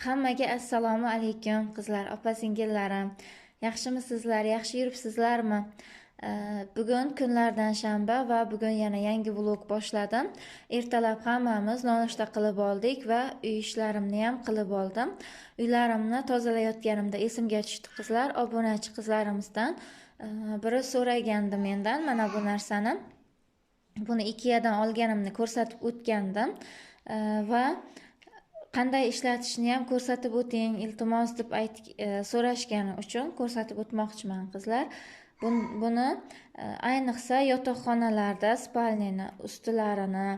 Hammaga assalomu alaykum qizlar, opa singillarim. Yaxshimisizlar? Yaxshi yuribsizlarmi? Bugun kunlardan shanba va bugun yana yangi vlog boshladim. Ertalab hammamiz nonushta qilib oldik va uy ishlarimni ham qilib oldim. Uylarimni tozalayotganimda esimga tushdi qizlar, obunachi qizlarimizdan biri so'ragandi mendan mana bu narsani. Buni Ikeadan olganimni ko'rsatib o'tgandim va va qanday ishlatishni ham ko'rsatib o'ting iltimos deb ayt e, so'rashgani uchun ko'rsatib o'tmoqchiman qizlar. Bun- buni e, ayniqsa yotoqxonalarda spalnini ustilarini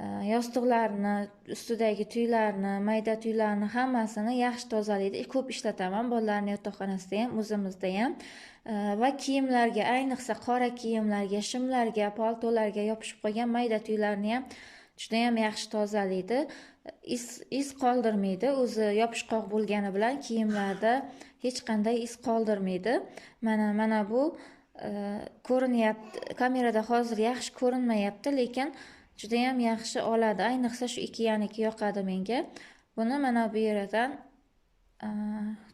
e, yostiqlarini ustidagi tuylarni mayda tuylarni hammasini yaxshi tozalaydi. E, ko'p ishlataman bolalarni yotoqxonasida ham o'zimizda ham. E, va kiyimlarga ayniqsa qora kiyimlarga shimlarga paltolarga yopishib qolgan mayda tuylarni ham judayam yaxshi tozalaydi. Iz iz qoldirmaydi. O'zi yopishqoq bo'lgani bilan kiyimlarda hech qanday iz qoldirmaydi. Mana mana bu e, ko'rinyapti. Kamerada hozir yaxshi ko'rinmayapti lekin judayam yaxshi oladi. Ayniqsa shu ikkiyaniki yoqadi menga. Buni mana bu yerdan e,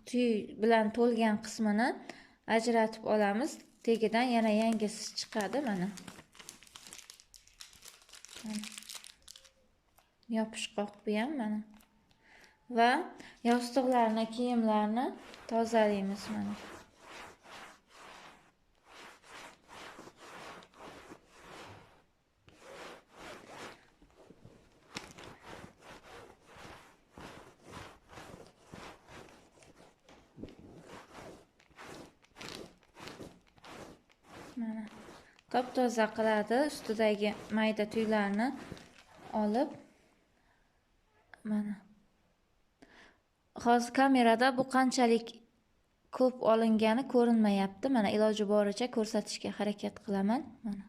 tuy bilan to'lgan qismini ajratib olamiz. Tagidan yana yangisi chiqadi mana. Mana. Yopishqoq bu ham mana. Va yostiqlarni kiyimlarni tozalaymiz mana. Mana. Top toza qiladi ustidagi mayda tuylarni olib mana. Hozir kamerada bu qanchalik ko'p olingani ko'rinmayapti. Mana iloji boricha ko'rsatishga harakat qilaman. Mana.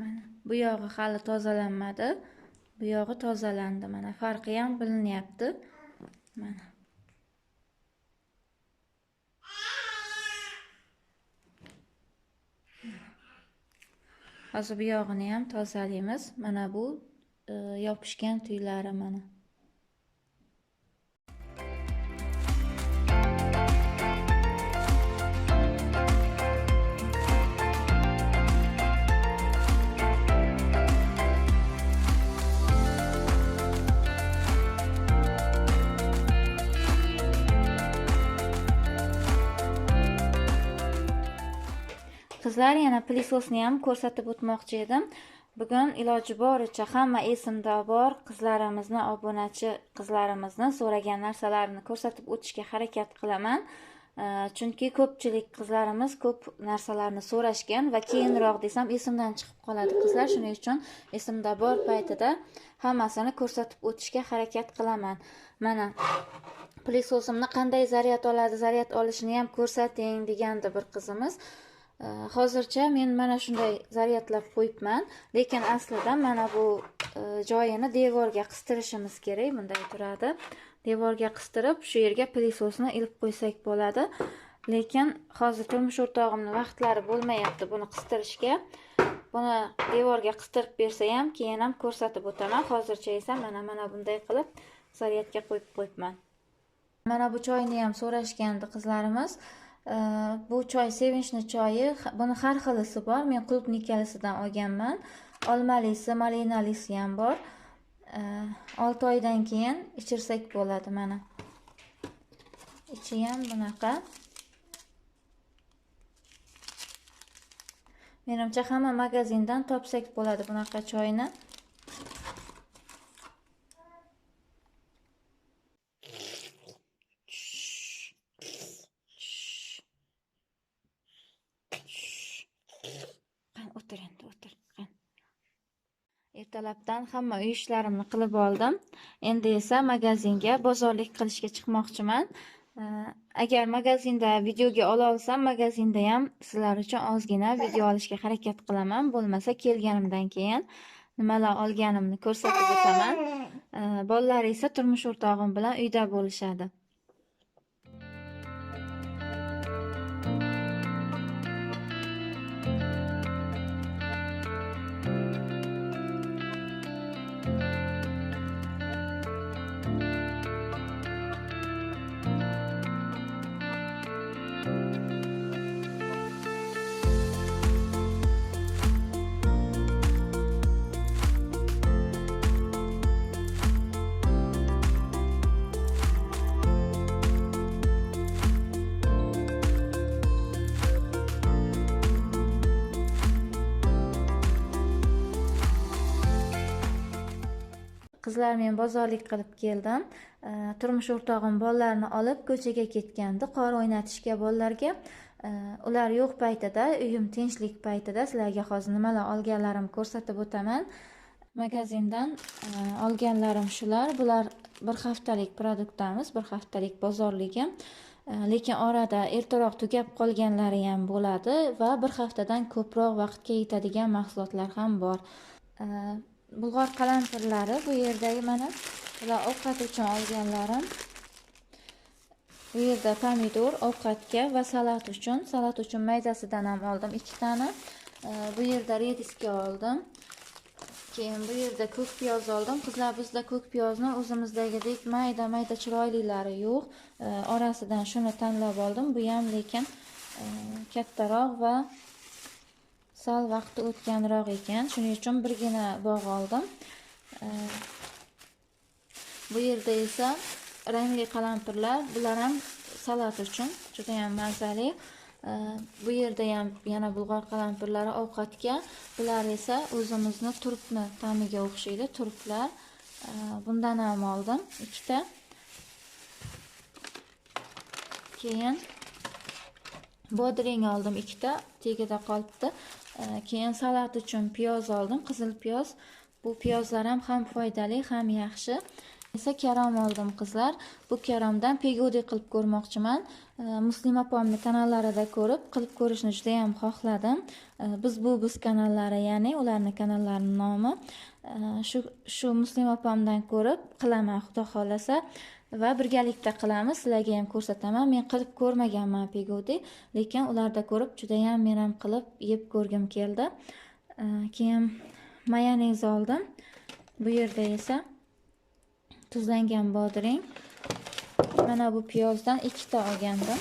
Mana bu yog'i hali tozalanmadi. Bu yog'i tozalandi. Mana farqi ham bilinyapti. Mana. Hozir bu yog'ini ham tozalaymiz mana bu e, yopishgan tuylari mana. Qizlar yana plisosni ham ko'rsatib o'tmoqchi edim. Bugun iloji boricha hamma esimda bor qizlarimizni obunachi qizlarimizni so'ragan narsalarini ko'rsatib o'tishga harakat qilaman. Chunki ko'pchilik qizlarimiz ko'p narsalarni so'rashgan va keyinroq desam esimdan chiqib qoladi qizlar. Shuning uchun esimda bor paytida hammasini ko'rsatib o'tishga harakat qilaman. Mana plissosimni qanday zaryad oladi zaryad olishini ham ko'rsating degandi bir qizimiz. Э, hozircha men mana shunday zaryadlab qo'yibman. Lekin aslida mana bu e, joyini devorga qistirishimiz kerak bunday turadi. Devorga qistirib shu yerga plisosni ilib qo'ysak bo'ladi. Lekin hozir turmush o'rtog'imni vaqtlari bo'lmayapti buni qistirishga. Buni devorga qistirib bersa ham keyin ham ko'rsatib o'taman. Hozircha esa mana mana bunday qilib zaryadga qo'yib qo'yibman. Mana bu choyni ham so'rashgandi qizlarimiz. Bu choy sevinchni choyi buni har xilisi bor men klubnikalisidan olganman olmalisi malinalisi ham bor olti oydan keyin ichirsak bo'ladi mana ichi ham bunaqa menimcha hamma magazindan topsak bo'ladi bunaqa choyni ertalabdan hamma uy ishlarimni qilib oldim. Endi esa magazinga bozorlik qilishga chiqmoqchiman. Agar magazinda videoga ola olsam magazinda ham sizlar uchun ozgina video olishga harakat qilaman. Bo'lmasa kelganimdan keyin nimalar olganimni ko'rsatib o'taman. Bolalar esa turmush o'rtog'im bilan uyda bo'lishadi. Qizlar men bozorlik qilib keldim. Turmush o'rtog'im bolalarni olib ko'chaga ketgandi qor o'ynatishga bolalarga ular yo'q paytida uyim tinchlik paytida sizlarga hozir nimalar olganlarimni ko'rsatib o'taman. Magazindan olganlarim shular. Bular bir haftalik produktamiz bir haftalik bozorligim lekin orada ertaroq tugab qolganlari ham bo'ladi va bir haftadan ko'proq vaqtga yetadigan mahsulotlar ham bor. Bulg'or qalampirlari bu yerdagi mana bular ovqat uchun olganlarim. Bu yerda pomidor ovqatga va salat uchun. Salat uchun maydasidan ham oldim ikkitani bu yerda rediska oldim. Keyin bu yerda ko'k piyoz oldim. Qizlar bizda ko'k piyozni o'zimizdagidek mayda mayda chiroylilari yo'q. Orasidan shuni tanlab oldim. Bu ham lekin kattaroq va sal vaqti o'tganroq ekan. Shuning uchun birgina bog' oldim. E, bu yerda esa rangli qalampirlar bular ham salat uchun judayam mazali. E, bu yerda ham yana bulg'or qalampirlari ovqatga bular esa o'zimizni turpni ta'miga o'xshaydi turplar. E, bundan ham oldim ikkita. Keyin bodring oldim ikkita tagida qolibdi Э, keyin salat uchun piyoz oldim qizil piyoz. Bu piyozlar ham ham foydali ham yaxshi. Esa karom oldim qizlar. Bu karomdan pegodi qilib ko'rmoqchiman. Э, muslima opamni kanallarida ko'rib qilib ko'rishni juda yam xohladim э, biz bu biz kanallari ya'ni ularni kanallarining nomi. Shu shu muslima opamdan ko'rib qilaman xudo xohlasa. Va birgalikda qilamiz. Sizlarga ham ko'rsataman men qilib ko'rmaganman pegodi lekin ularda ko'rib judayam men ham qilib yeb ko'rgim keldi. Keyin mayonez oldim. Bu yerda esa tuzlangan bodring. Mana bu piyozdan ikkita olgandim.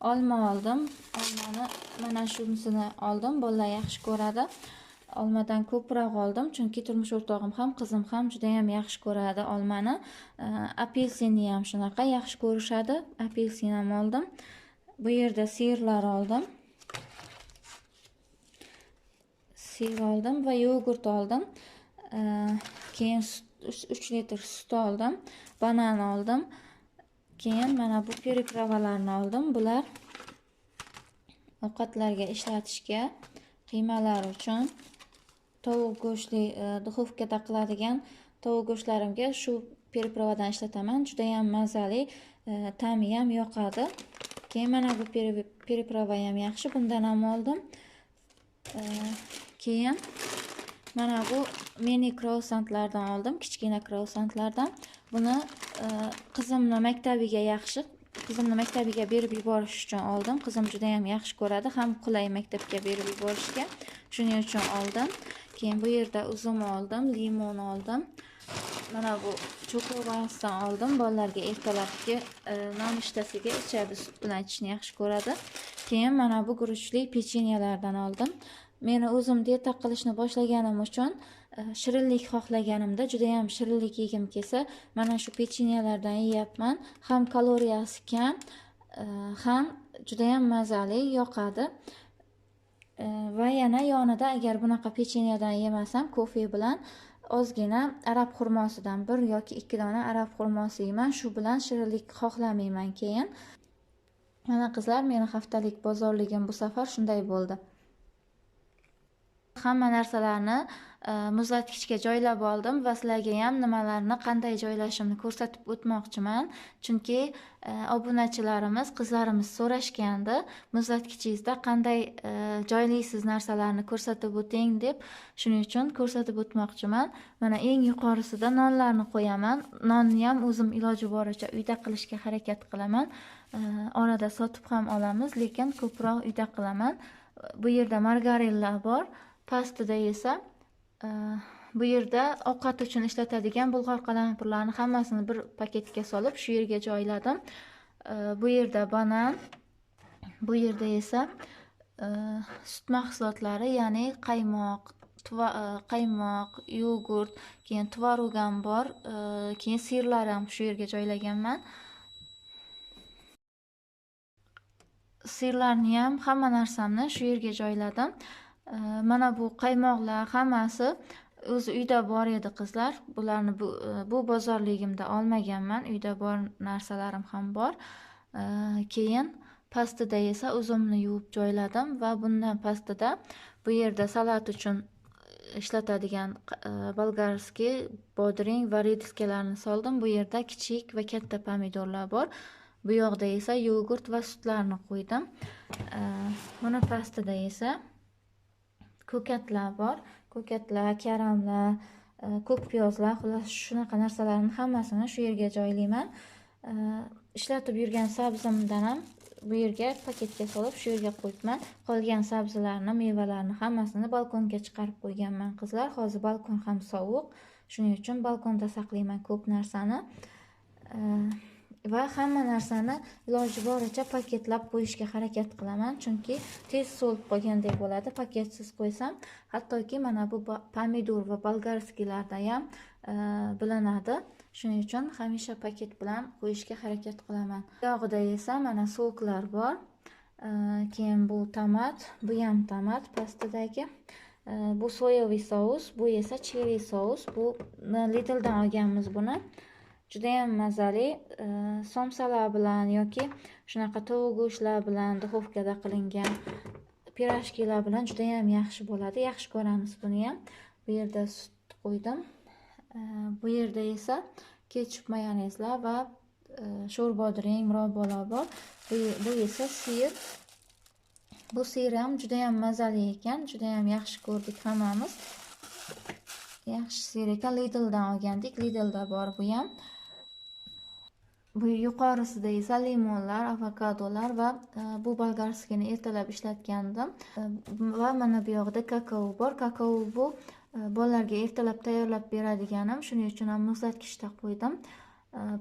Olma oldim. Olmani mana shunisini oldim. Bolalar yaxshi ko'radi. Olmadan ko'proq oldim. Chunki turmush o'rtog'im ham qizim ham judayam yaxshi ko'radi olmani. Apelsinni ham shunaqa yaxshi ko'rishadi. Apelsin ham oldim. Bu yerda sirlar oldim. Sir oldim va yogurt oldim. Keyin uch uch litr sut oldim. Banan oldim. Keyin mana bu peripravalarni oldim. Bular ovqatlarga ishlatishga qiymalar uchun tovuq go'shtli e, duxovkada qiladigan tovuq go'shtlarimga shu переправадан ishlataman. Judayam mazali e, ta'mi ham yoqadi. Keyin mana bu переправа periprava ham yaxshi. Bundan ham oldim. E, keyin mana bu mini krossantlardan oldim kichkina krossantlardan buni qizimni maktabiga yaxshi qizimni maktabiga berib yuborish uchun oldim. Qizim juda yam yaxshi ko'radi. Ham qulay maktabga berib yuborishga. Shuning uchun oldim. Keyin bu yerda uzum oldim limon oldim mana bu chokobarsdan oldim bolalarga ertalabki e, nonushtasiga ichadi. Sut bilan ichishni yaxshi ko'radi. Keyin mana bu guruchli pechenyelardan oldim. Meni o'zim dieta qilishni boshlaganim uchun e, shirinlik xohlaganimda judayam shirinlik yegim kelsa mana shu pechenyelardan yeyapman. Ham kaloriyasi kam e, ham judayam mazali yoqadi va yana yonida agar bunaqa pechenyadan yemasam kofe bilan ozgina arab xurmosidan bir yoki ikki dona arab xurmosi yeyman shu bilan shirinlik xohlamayman keyin mana qizlar meni haftalik bozorligim bu safar shunday bo'ldi. Hamma narsalarni muzlatkichga muzlatgichga joylab oldim va sizlarga ham nimalarni qanday joylashimni ko'rsatib o'tmoqchiman. Chunki e, obunachilarimiz qizlarimiz so'rashgandi muzlatgichingizda qanday e, joylaysiz narsalarni ko'rsatib o'ting deb. Shuning uchun ko'rsatib o'tmoqchiman. Mana eng yuqorisida nonlarni qo'yaman. Nonni ham o'zim iloji boricha uyda qilishga harakat qilaman. E, orada sotib ham olamiz lekin ko'proq uyda qilaman. Bu yerda margarinlar bor pastida esa Э, bu yerda ovqat uchun ishlatadigan bulg'or qalampirlarni hammasini bir paketga solib shu yerga joyladim. Э, bu yerda banan bu yerda esa э, sut mahsulotlari ya'ni qaymoq qaymoq yogurt keyin tvorog ham bor keyin sirlar ham shu yerga joylaganman. Sirlarni ham hamma narsamni shu yerga joyladim. Э, mana bu qaymoqlar hammasi o'zi uyda bor edi qizlar. Bularni bu, e, bu bozorligimda olmaganman. Uyda bor narsalarim ham bor. E, keyin pastida esa o'zimni yuvib joyladim va bundan pastida bu yerda salat uchun ishlatadigan e, bolgarskiy bodring va rediskalarni soldim. Bu yerda kichik va katta pomidorlar bor. Bu yoqda esa yogurt va sutlarni qo'ydim. Buni pastida esa ko'katlar bor. Ko'katlar, karamlar, e, ko'k piyozlar, xullas shunaqa narsalarni hammasini shu yerga joylayman. E, ishlatib yurgan sabzimdan ham bu yerga paketga solib shu yerga qo'yibman. Qolgan sabzilarni, mevalarni hammasini balkonga chiqarib qo'yganman qizlar. Hozir balkon ham sovuq. Shuning uchun balkonda saqlayman ko'p narsani. E, va hamma narsani iloji boricha paketlab qo'yishga harakat qilaman. Chunki tez so'lib qolgandek bo'ladi. Paketsiz qo'ysam hattoki mana bu pomidor va bolgarskiylarda ham e, bilinadi shuning uchun hamisha paket bilan qo'yishga harakat qilaman. Buyog'ida esa mana soklar bor. E, keyin bu tomat bu ham tomat pastidagi e, bu soyaviy sous bu esa chili sous. Bu lidldan olganmiz buni. Judayam mazali e, somsalar bilan yoki shunaqa tovuq go'shtlar bilan duxovkada qilingan pirojkilar bilan judayam yaxshi bo'ladi. Yaxshi ko'ramiz buni ham. Bu yerda sut qo'ydim. E, bu yerda esa ketchup mayonezlar va e, murabbolar bor. Bu esa sir. Bu sir ham judayam mazali ekan. Judayam yaxshi ko'rdik hammamiz. Yaxshi sir ekan. Lidldan olgandik. Lidlda bor bu ham. Bu yuqorisida esa limonlar avokadolar va e, bu болгарскийni ertalab ishlatgandim. E, va mana bu yoqda kakao bor. Kakao bu e, bolalarga ertalab tayyorlab beradiganim shuning uchun ham muzlatgichda qo'ydim.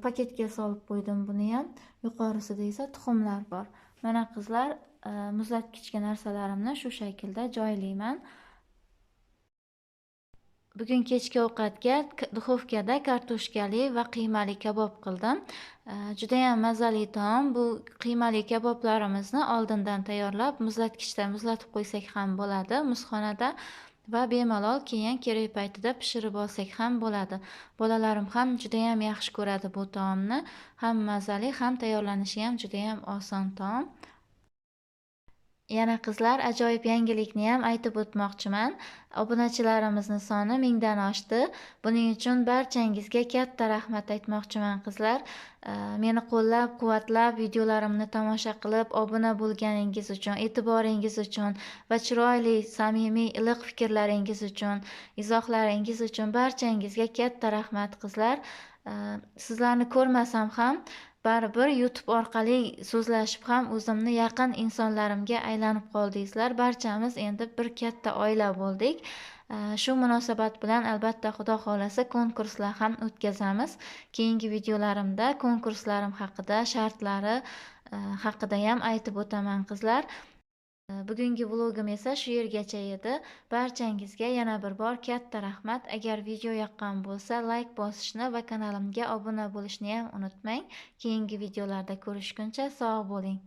Paketga solib qo'ydim buni ham. Yuqorisida esa tuxumlar bor. Mana qizlar muzlatgichga narsalarimni shu shaklda joylayman. Bugun kechki ovqatga duxovkada kartoshkali va qiymali kabob qildim. Judayam mazali taom. Bu qiymali kaboblarimizni oldindan tayyorlab, muzlatgichda muzlatib qo'ysak ham bo'ladi muzxonada va bemalol keyin kerak paytida pishirib olsak ham bo'ladi. Bolalarim ham judayam yaxshi ko'radi bu taomni. Ham mazali, ham tayyorlanishi ham judayam oson taom. Yana qizlar, ajoyib yangilikni ham aytib o'tmoqchiman. Obunachilarimizni soni mingdan oshdi. Buning uchun barchangizga katta rahmat aytmoqchiman qizlar. Meni qo'llab-quvvatlab, videolarimni tomosha qilib, obuna bo'lganingiz uchun, e'tiboringiz uchun va chiroyli, samimiy, iliq fikrlaringiz uchun, izohlaringiz uchun barchangizga katta rahmat qizlar. Sizlarni ko'rmasam ham baribir youtube orqali so'zlashib ham o'zimni yaqin insonlarimga aylanib qoldingizlar. Barchamiz endi bir katta oila bo'ldik. Shu munosabat bilan albatta xudo xohlasa konkurslar ham o'tkazamiz. Keyingi videolarimda konkurslarim haqida shartlari haqida ham aytib o'taman qizlar. Э, bugungi vlogim esa shu yergacha edi. Barchangizga yana bir bor katta rahmat. Agar video yoqqan bo'lsa layk bosishni va kanalimga obuna bo'lishni ham unutmang. Keyingi videolarda ko'rishguncha sog' bo'ling.